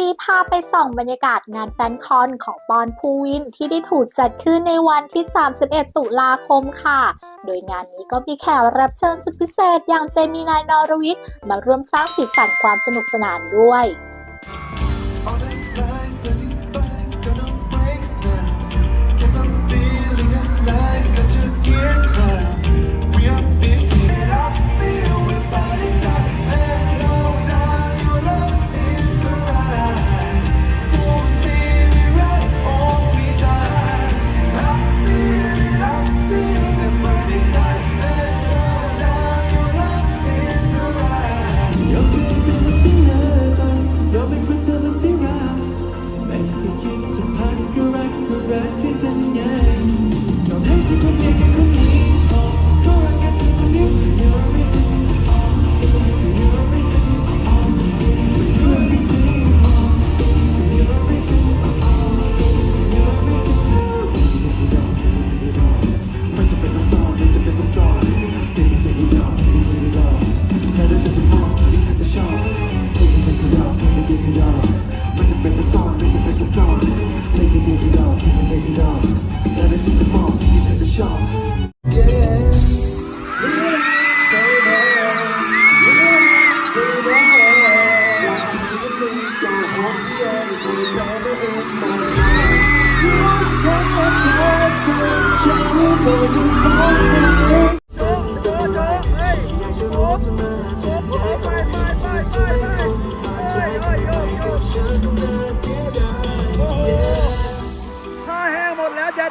นี้พาไปส่องบรรยากาศงานแฟนคอนของปอนภูวินที่ได้ถูกจัดขึ้นในวันที่ 31 ตุลาคมค่ะ โดยงานนี้ก็มีแขกรับเชิญสุดพิเศษอย่างเจมินายนอรวิทย์มาร่วมสร้างสีสันความสนุกสนานด้วย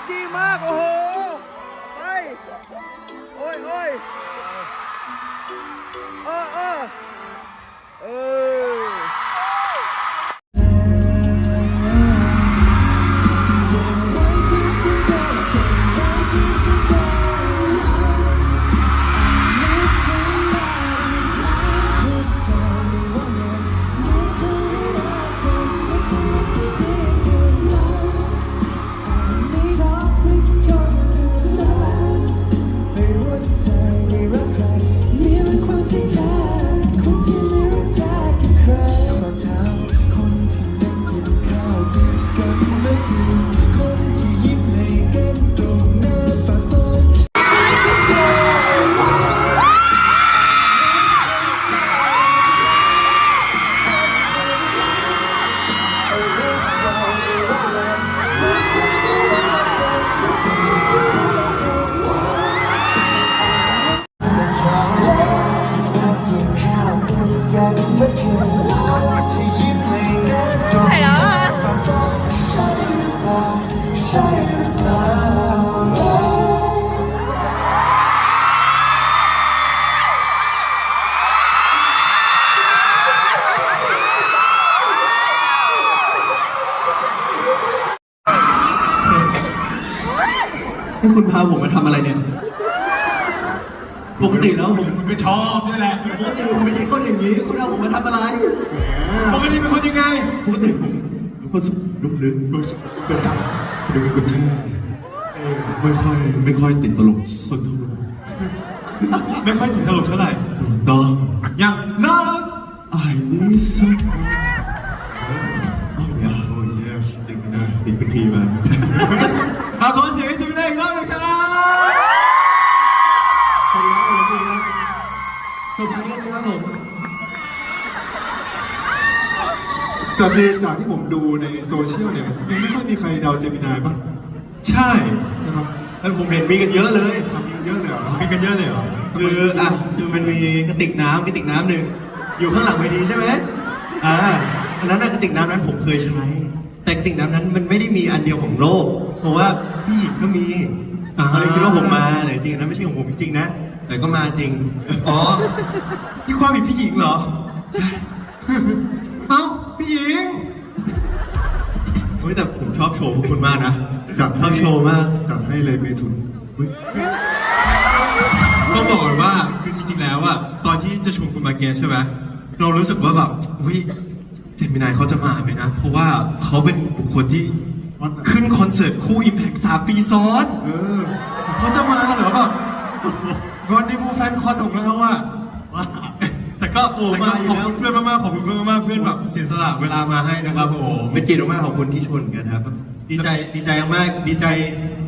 ดแล้วแดดดีมาก โอ้โห คุณพาผมมาทำอะไรเนี่ย ปกติแล้วผมก็ชอบนี่แหละปกติผมไม่ใช่คนอย่างนี้ คุณเอาผมมาทำอะไร ปกติเป็นคนยังไง ปกติผมเป็นคนสุขลุกลึกรู้สึกเป็นดูเป็นคนเท่ไม่ค่อยไม่ค่อยติดตลกสักเท่าไหร่ไม่ค่อยติดตลกเท่าไหร่ถูกต้องอย่าง love I need someone อ้าวอย่าโอ้ yes จริงนะติดเป็นทีมาเอาขอเสียงให้จิ แต่คือจากที่ผมดูในโซเชียลเนี่ยยังไม่ค่อยมีใครเดาเจมินายป่ะใช่ใช่ปะเอ้ยผมเห็นมีกันเยอะเลย ทำกันเยอะเลยเหรอมีกันเยอะเลยเหรอคืออะคือมันมีกระติกน้ำกระติกน้ำหนึ่งอยู่ข้างหลังเวทีใช่ไหมอ่าอันนั้นน่ะกระติกน้ำนั้นผมเคยใช้ แต่กระติกน้ำนั้นมันไม่ได้มีอันเดียวของโลก เพราะว่าพี่หญิงก็มีอ่าเลยคิดว่าผมมาแต่จริงๆอันนั้นไม่ใช่ของผมจริงๆนะแต่ก็มาจริงอ๋อพี่ความมีพี่หญิงเหรอใช่เอ้าพี่ หญิง เฮ้ยแต่ผมชอบโชว์ของคุณมากนะจัดชอบโชว์มาก จัดให้เลยเมทุนเฮ้ยต้องบอกก่อนว่าคือจริงๆแล้วอะตอนที่จะชวนคุณมาเกสใช่ไหมเรารู้สึกว่าแบบวิเจมินายเขาจะมาไหมนะ เพราะว่าเขาเป็นบุคคลที่ขึ้นคอนเสิร์ตคู่ Impact สามปีซ้อน เออเขาจะมาเหรอแบบวันดีบูแฟนคอนของเราอะ ว่าแต่ ก็ก็โอ้แต่ก็มาอยู่ขอบแล้วคุณเพื่อนมากๆขอบคุณเพื่อนมากๆเพื่อนแบบเสียสละเวลามาให้นะครับโอ้โหเป็นเกียรติมากๆขอบคุณที่ชวนกันครับ ดีใจดีใจมากๆดีใจ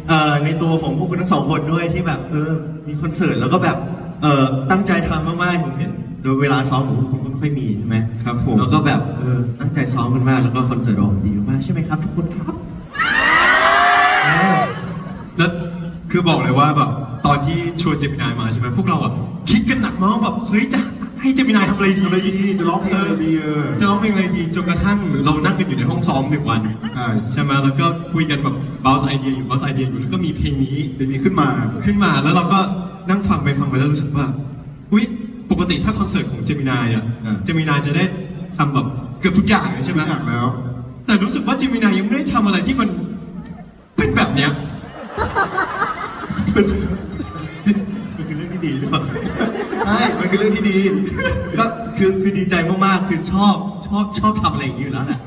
เอ่อในตัวของพวกคุณทั้งสองคนด้วยที่แบบเออมีคอนเสิร์ตแล้วก็แบบเออตั้งใจทำมากๆผมเห็นโดยเวลาซ้อมของพวกคุณก็ไม่ค่อยมีใช่ไหมครับผมแล้วก็แบบเออตั้งใจซ้อมกันมากแล้วก็คอนเสิร์ตออกมาดีมากใช่ไหมครับ ทุกคนครับแล้วคือบอกเลยว่าแบบตอนที่ชวนเจมินายมาใช่ไหมพวกเราอะคิดกันหนักมากว่าแบบเฮ้ยจะ ให้เจมินายทำอะไรดีทำอะไรดีจะร้องเพลงอะไรดีเออจะร้องเพลงอะไรดีจนกระทั่งเรานั่งกันอยู่ในห้องซ้อมหนึ่งวันใช่ใช่ไหมแล้วก็คุยกันแบบเบาไอเดียอยู่เบาไอเดียอยู่แล้วก็มีเพลงนี้เพลงนี้ขึ้นมาขึ้นมาแล้วเราก็นั่งฟังไปฟังไปแล้วรู้สึกว่าอุ้ยปกติถ้าคอนเสิร์ตของเจมินายอะอ่าเจมินายจะได้ทำแบบเกือบทุกอย่างเลยใช่ไหมทุกอย่างแล้ว แต่รู้สึกว่าเจมินายยังไม่ได้ทำอะไรที่มันเป็นแบบเนี้ยมันคือเรื่องที่ดีหรือเปล่าใช่ มันคือเรื่องที่ดี ก็คือคือดีใจมากๆ คือชอบชอบชอบทำอะไรอย่างนี้อยู่แล้วนะ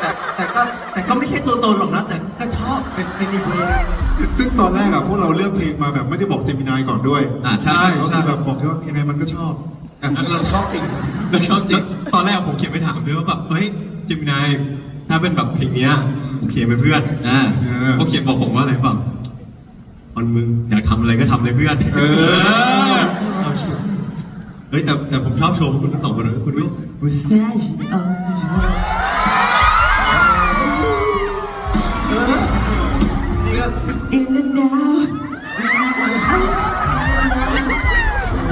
แต่แต่ก็แต่ก็ไม่ใช่ตัวตนหรอกนะ แต่ก็ชอบเป็นเป็นอีกเวย์หนึ่ง ซึ่งตอนแรกอะพวกเราเลือกเพลงมาแบบไม่ได้บอกเจมินายก่อนด้วยอ่าใช่ก็ใช่ คือแบบบอกแค่ว่ายังไงมันก็ชอบ อะเราชอบจริง เราชอบจริง ตอนแรกผมเขียนไปถามด้วยว่าแบบเฮ้ยเจมินายถ้าเป็นแบบเพลงเนี้ยโอเคไหมเพื่อนอ่า เออ เขาเขียนบอกผมว่าอะไรแบบตอนมึงอยากทำอะไรก็ทำเลยเพื่อน เออเอาเชียว เฮ้ยแต่แต่ผมชอบโชว์ของคุณทั้งสองคนเลยคุณรู้มุสตาชิอัลจิมาเออนี่ก็ in and out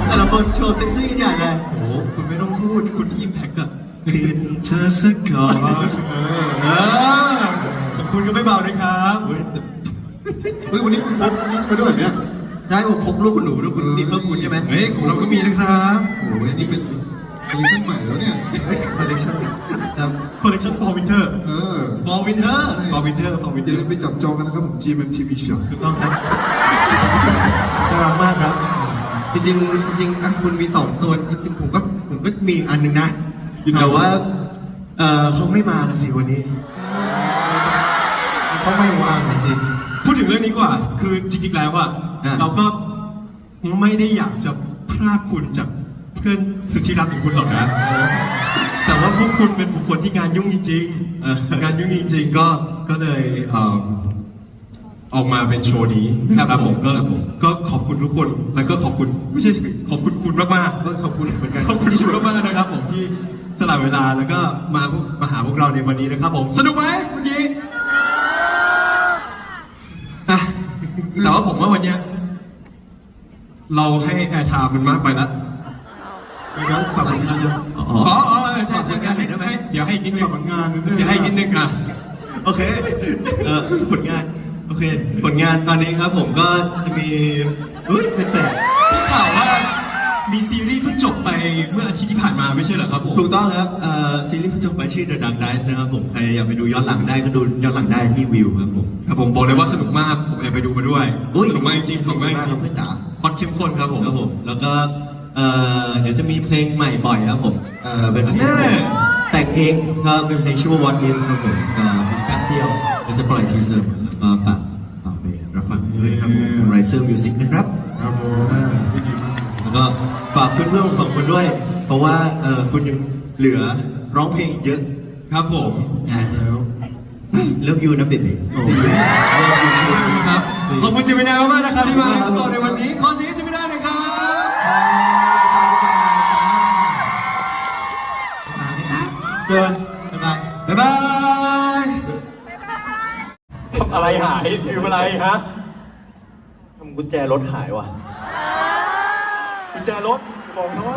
แต่ละคนโชว์เซ็กซี่กันใหญ่เลยโอ้โหคุณไม่ต้องพูดคุณที่อิมแพคอะคืนเธอสักก่อนเออของคุณก็ไม่เบานะครับเฮ้ยแต่เฮ้ยวันนี้คุณพกนี่มาด้วยเหรอเนี่ย ได้ผมพกลูกคุณหนูด้วยคุณติดเพิ่มคุณใช่ไหมเฮ้ยของเราก็มีนะครับโอ้โหอันนี่เป็นคอลเลคชั่นใหม่แล้วเนี่ย เฮ้ยคอลเลคชั่นแต่คอลเลคชั่น for winter เออบอลวินเทอร์ for winter for อย่า winter ลืมไปจับจองกันนะครับผม GMMTV Shop ถูกต้องครับน่ารักมากครับ จริงๆจริงๆอะคุณมีสองตัวจริงๆผมก็ผมก็มีอันหนึงนะแต่ว่าเออเขาไม่มาละสิวันนี้เขาไม่ว่างละสิ พูดถึงเรื่องนี้ดีกว่า คือจริงๆแล้วอะ อะ เราก็ไม่ได้อยากจะพรากคุณจากเพื่อนสุดที่รักของคุณหรอกนะ แต่ว่าพวกคุณเป็นบุคคลที่งานยุ่งจริงเออๆงานยุ่งจริงๆก็ก็เลยเอิ่มออกมาเป็นโชว์นี้ครับผมก็ก็ขอบคุณทุกคนแล้วก็ขอบคุณไม่ใช่สิขอบคุณคุณมากๆ ก็ขอบคุณเหมือนกัน ขอบคุณทุกคนมากๆนะครับผมที่สละเวลาแล้วก็มาพวกมาหาพวกเราในวันนี้นะครับผมสนุกไหมเมื่อกี้อะแต่ว่าผมว่าวันเนี้ย เราให้แอร์ไทม์มันมากไปแล้วเดี๋ยวตัดผลงานยังอ๋ออ๋ออ๋อใช่ใช่ฝากผลงานหน่อยได้ไหมให้เดี๋ยวให้อีกนิดนึตังดผลงานนิดนึงเดี๋ยวให้อีกนิดนึงอะ โอเคเออผลงาน โอเค ผลงานตอนนี้ครับผมก็จะมีเฮ้ยเป็นแปลกได้ข่าวว่ามีซีรีส์เพิ่งจบไปเมื่ออาทิตย์ที่ผ่านมาไม่ใช่เหรอครับผม ถูกต้องครับเอ่อซีรีส์ที่จบไปชื่อ The Dark Dice นะครับผม ใครอยากไปดูย้อนหลังได้ก็ดูย้อนหลังได้ที่วิวครับผม ครับผมบอกเลยว่าสนุกมาก ผมแอบไปดูมาด้วย อุ๊ย สนุกมากจริงๆสนุกมากจริงเพื่อนจ๋า พอดเข้มข้นครับผมครับผม แล้วก็เอ่อเดี๋ยวจะมีเพลงใหม่บ่อยครับผมเอ่อเป็นเพลงแน่แต่งเองก็เป็นเพลงชื่อว่า What If ครับผมก็อีกแป๊บเดียวเดี๋ยวจะปล่อยทีเซอร์แล้วก็ฝากฝากไปรับฟังด้วยครับผมของ Riser Music นะครับครับผมที่ดีมากแล้วก็ฝากเพื่อนๆของสองคนด้วย เพราะว่าเออคุณยังเหลือร้องเพลงอีกเยอะครับผมอ่าแล้วเลิฟยูนะเบบีโอ้โหครับ ขอบคุณเจมินายมากๆนะครับที่มาให้พวกเราในวันนี้ ขอเสียงให้เจมินายหน่อยครับเกินบ๊ายบาย บ๊ายบาย อะไรหายลืมอะไรฮะทำกุญแจรถหายว่ะกุญแจรถบอกนะว่า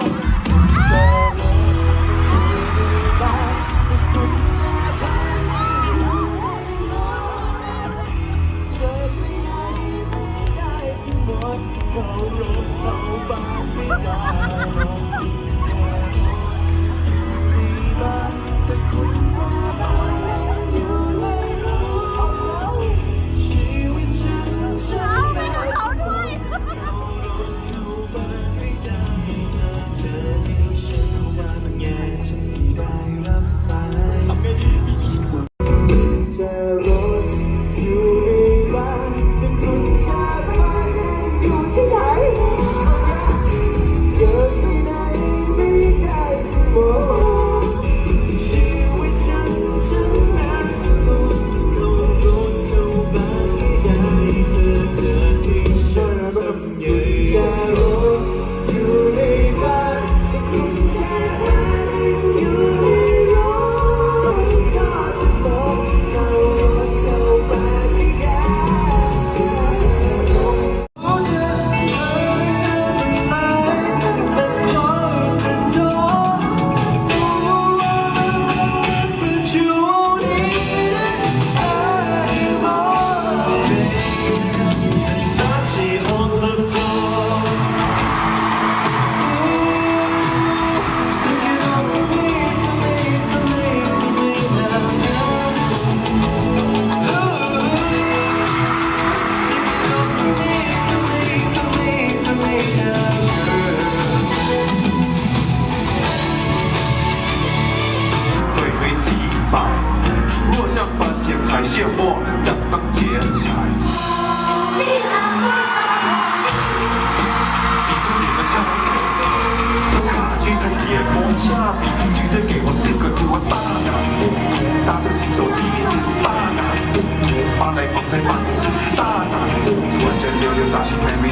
在满足，大洒脱，穿溜溜大裙美美，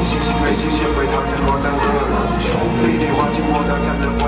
星星被星星回，躺着我的歌，丽丽花心我的 c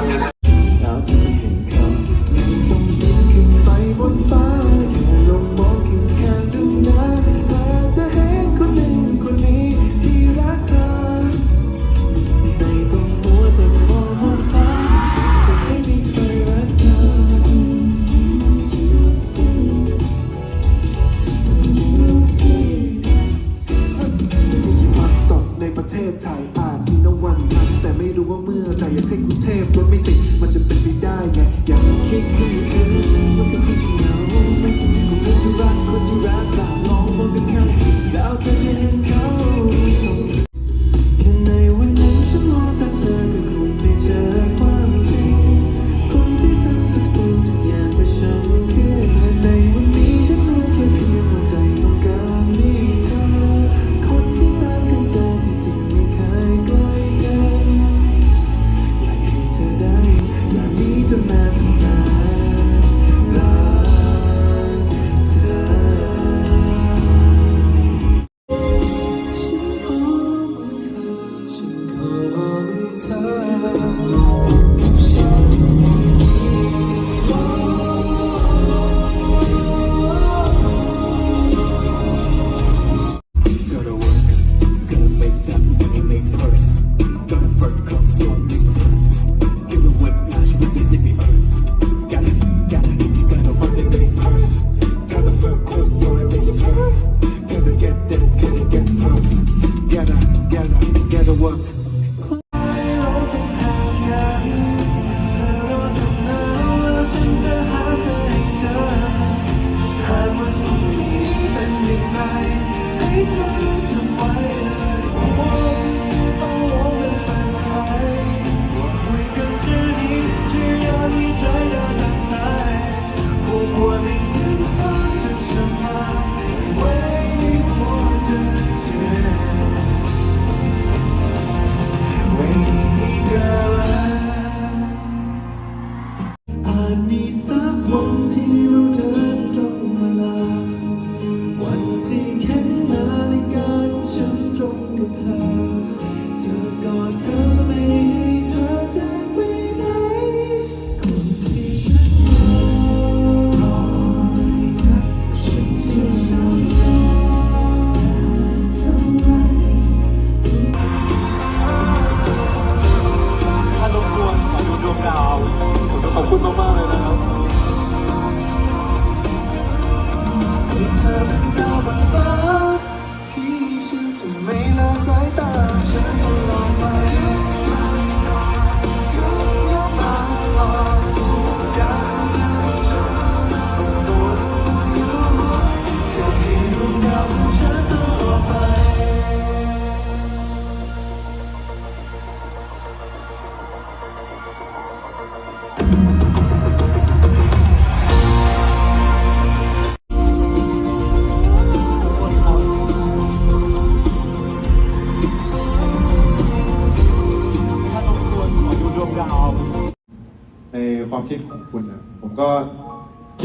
อา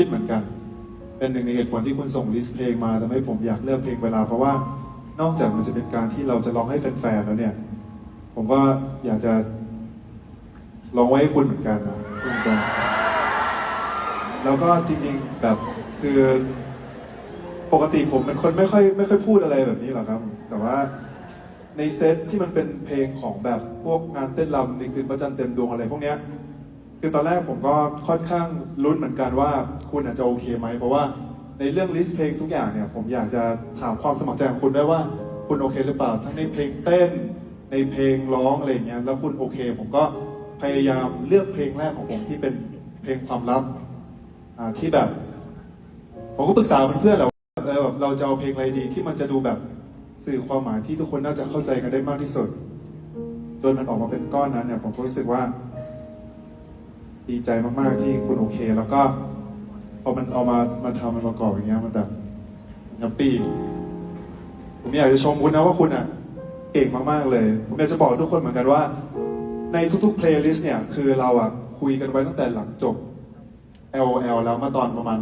คิดเหมือนกัน เป็นหนึ่งในเหตุผลที่คุณส่งลิสต์เพลงมาทำให้ผมอยากเลือกเพลงเวลา เพราะว่านอกจากมันจะเป็นการที่เราจะร้องให้แฟนๆแล้วเนี่ย ผมก็อยากจะร้องไว้ให้คุณเหมือนกันนะพูดตรงๆแล้วก็จริงๆแบบคือปกติผมเป็นคนไม่ค่อยไม่ค่อยพูดอะไรแบบนี้หรอกครับ แต่ว่าในเซตที่มันเป็นเพลงของแบบพวกงานเต้นรำในคืนพระจันเต็มดวงอะไรพวกเนี้ย คือตอนแรกผมก็ค่อนข้างลุ้นเหมือนกันว่าคุณอาจจะโอเคไหมเพราะว่าในเรื่องลิสต์เพลงทุกอย่างเนี่ยผมอยากจะถามความสมัครใจของคุณด้วยว่าคุณโอเคหรือเปล่าทั้งในเพลงเต้น ในเพลงร้องอะไรอย่างเงี้ยแล้วคุณโอเค ผมก็พยายามเลือกเพลงแรกของผมที่เป็นเพลงความลับที่แบบ ผมก็ปรึกษาเพื่อนๆแหละว่าเออแบบเราจะเอาเพลงอะไรดีที่มันจะดูแบบสื่อความหมายที่ทุกคนน่าจะเข้าใจกันได้มากที่สุดจนมันออกมาเป็นก้อนนั้นเนี่ยผมก็รู้สึกว่า ดีใจมากๆที่คุณโอเค แล้วก็พอมันเอามามาทำมันประกอบอย่างเงี้ยมันแบบแฮปปี้ผมอยากจะชมคุณนะว่าคุณอะเก่งมากๆเลย ผมอยากจะบอกทุกคนเหมือนกันว่า ในทุกๆเพลย์ลิสต์เนี่ย คือเราอะคุยกันไว้ตั้งแต่หลังจบ LOL แล้วมาตอนประมาณ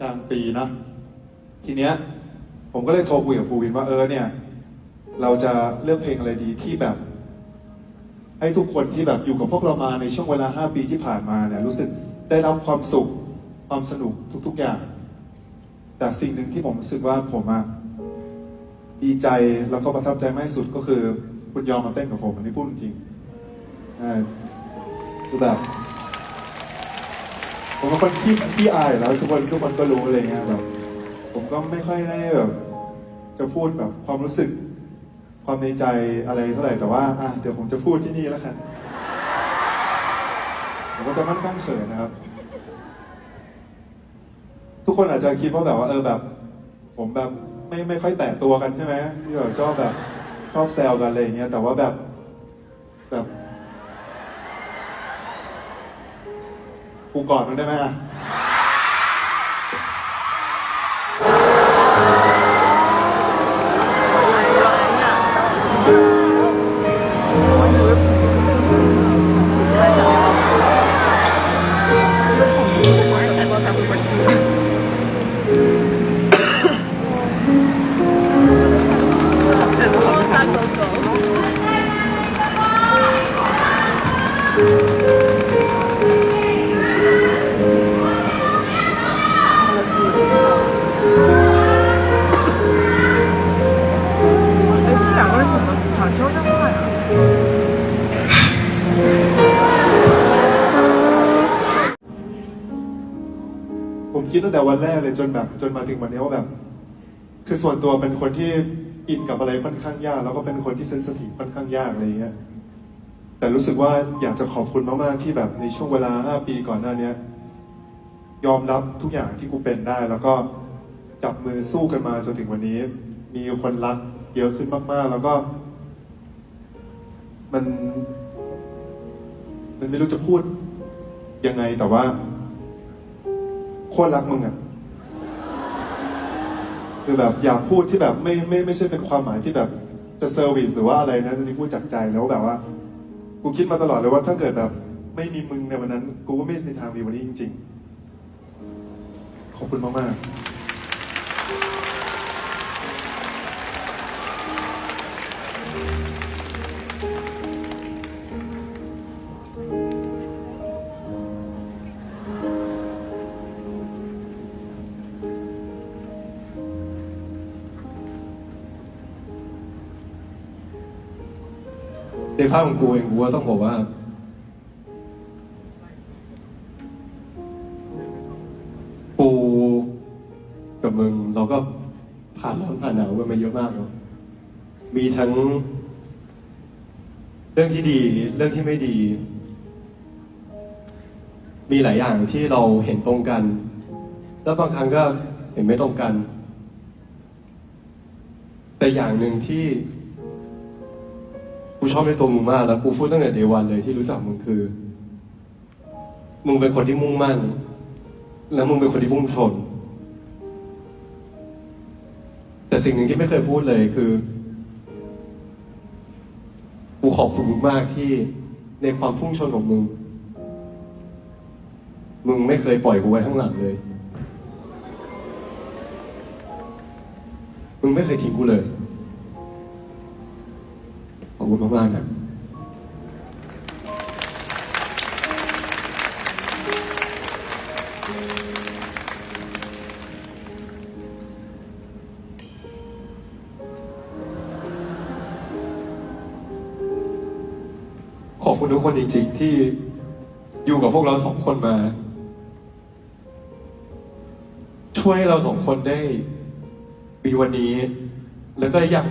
กลางปีนะ ทีเนี้ย ผมก็เลยโทรคุยกับภูวินว่าเออเนี่ย เราจะเลือกเพลงอะไรดีที่แบบ ให้ทุกคนที่แบบอยู่กับพวกเรามาในช่วงเวลา 5 ปีที่ผ่านมาเนี่ยรู้สึกได้รับความสุขความสนุกทุก ๆอย่าง แต่สิ่งหนึ่งที่ผมรู้สึกว่าผมอะดีใจแล้วก็ประทับใจมากที่สุดก็คือ คุณยอมมาเต้นกับผมอันนี้พูดจริงคือแบบผมเป็นคนที่ที่อายแล้วทุกคนทุกคนก็รู้อะไรเงี้ยแบบผมก็ไม่ค่อยได้แบบจะพูดแบบความรู้สึก ความในใจอะไรเท่าไหร่แต่ว่าอะเดี๋ยวผมจะพูดที่นี่แล้วกันผมก็จะค่อนข้างเขินนะครับ ทุกคนอาจจะคิดว่าแบบว่าเออแบบ ผมแบบไม่ไม่ค่อยแตะตัวกันใช่ไหมที่แบบชอบแบบชอบแซวกันอะไรอย่างเงี้ยแต่ว่าแบบแบบกูกอดมันได้ไหมอะ นแบบจนมาถึงวันนี้ว่าแบบ คือส่วนตัวเป็นคนที่อินกับอะไรค่อนข้างยาก แล้วก็เป็นคนที่เซนสทีฟค่อนข้างยากอะไรอย่างเงี้ยแต่รู้สึกว่าอยากจะขอบคุณมากๆที่แบบในช่วงเวลา 5 ปีก่อนหน้าเนี้ยยอมรับทุกอย่างที่กูเป็นได้ แล้วก็จับมือสู้กันมาจนถึงวันนี้ มีคนรักเยอะขึ้นมากๆ แล้วก็ มัน มันไม่รู้จะพูดยังไงแต่ว่าโคตรรักมึงอะ คือแบบอยากพูดที่แบบไม่ไม่ไม่ใช่เป็นความหมายที่แบบจะเซอร์วิสหรือว่าอะไรนะนี่พูดจากใจแล้วแบบว่า กูคิดมาตลอดเลยว่าถ้าเกิดแบบ ไม่มีมึงในวันนั้น กูก็ไม่มีทางมีวันนี้จริง ๆ ขอบคุณมากๆ ภาพของกูเองกูว่าต้องบอกว่า ปูกับมึงเราก็ผ่านร้อนผ่านหนาวกันมาเยอะมากเนาะมีทั้ง เรื่องที่ดี เรื่องที่ไม่ดี มีหลายอย่างที่เราเห็นตรงกัน แล้วบางครั้งก็เห็นไม่ตรงกัน แต่อย่างหนึ่งที่ กูชอบในตัวมึงมาก แล้วกูพูดตั้งแต่เดวันเลยที่รู้จักมึงคือ มึงเป็นคนที่มุ่งมั่น แล้วมึงเป็นคนที่พุ่งชนแต่สิ่งหนึ่งที่ไม่เคยพูดเลยคือ กูขอบคุณมึงมากที่ในความพุ่งชนของมึง มึงไม่เคยปล่อยกูไว้ข้างหลังเลย มึงไม่เคยทิ้งกูเลย อบคุณมากๆครับขอบคุณทุกคนจริงๆ ที่อยู่กับพวกเราสองคนมา ช่วยให้เราสองคนได้มีวันนี้ แล้วก็ยัง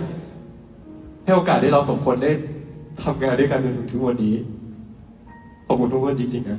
ให้โอกาสได้เราสองคนได้ทำงานด้วยกันจนถึงทุกวันนี้ ขอบคุณทุกคนจริงๆนะ